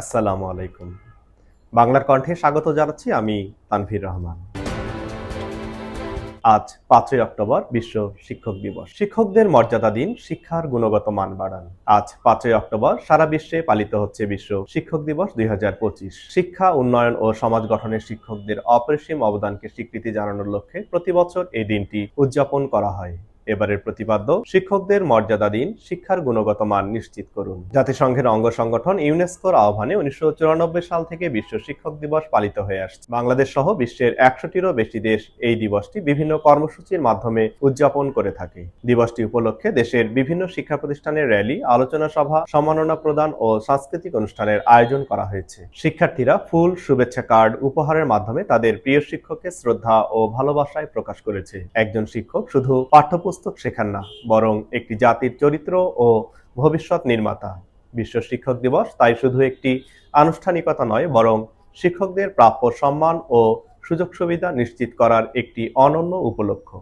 আসসালামু আলাইকুম। বাংলার কণ্ঠে স্বাগত জানাচ্ছি আমি তানভীর রহমান। আজ পাঁচই অক্টোবর বিশ্ব শিক্ষক দিবস। শিক্ষকদের মর্যাদা দিন, শিক্ষার গুণগত মান বাড়ান। আজ পাঁচই অক্টোবর, সারা বিশ্বে পালিত হচ্ছে বিশ্ব শিক্ষক দিবস দুই হাজার পঁচিশ। শিক্ষা, উন্নয়ন ও সমাজ গঠনে শিক্ষকদের অপরিসীম অবদানকে স্বীকৃতি জানানোর লক্ষ্যে প্রতি বছর এই দিনটি উদযাপন করা হয়। এবারের প্রতিপাদ্য, শিক্ষকদের মর্যাদা দিন, শিক্ষার গুণগত মান নিশ্চিত করুন। জাতিসংঘের অঙ্গ সংগঠন ইউনেস্কোর আহ্বানে উনিশশো চুরানব্বই সাল থেকে বিশ্ব শিক্ষক দিবস পালিত হয়ে আসছে। বাংলাদেশ সহ বিশ্বের একশোটিরও বেশি দেশ এই দিবসটি বিভিন্ন কর্মসূচির মাধ্যমে উদযাপন করে থাকে। দিবসটি উপলক্ষে দেশের বিভিন্ন শিক্ষা প্রতিষ্ঠানের র্যালি, আলোচনা সভা, সম্মাননা প্রদান ও সাংস্কৃতিক অনুষ্ঠানের আয়োজন করা হয়েছে। শিক্ষার্থীরা ফুল, শুভেচ্ছা কার্ড উপহারের মাধ্যমে তাদের প্রিয় শিক্ষককে শ্রদ্ধা ও ভালোবাসায় প্রকাশ করেছে। একজন শিক্ষক শুধু পাঠ্যপুস্তক শেখান না, বরং একটি জাতির চরিত্র ও ভবিষ্যৎ নির্মাতা। বিশ্ব শিক্ষক দিবস তাই শুধু একটি আনুষ্ঠানিকতা নয়, বরং শিক্ষকদের প্রাপ্য সম্মান ও সুযোগ সুবিধা নিশ্চিত করার একটি অনন্য উপলক্ষ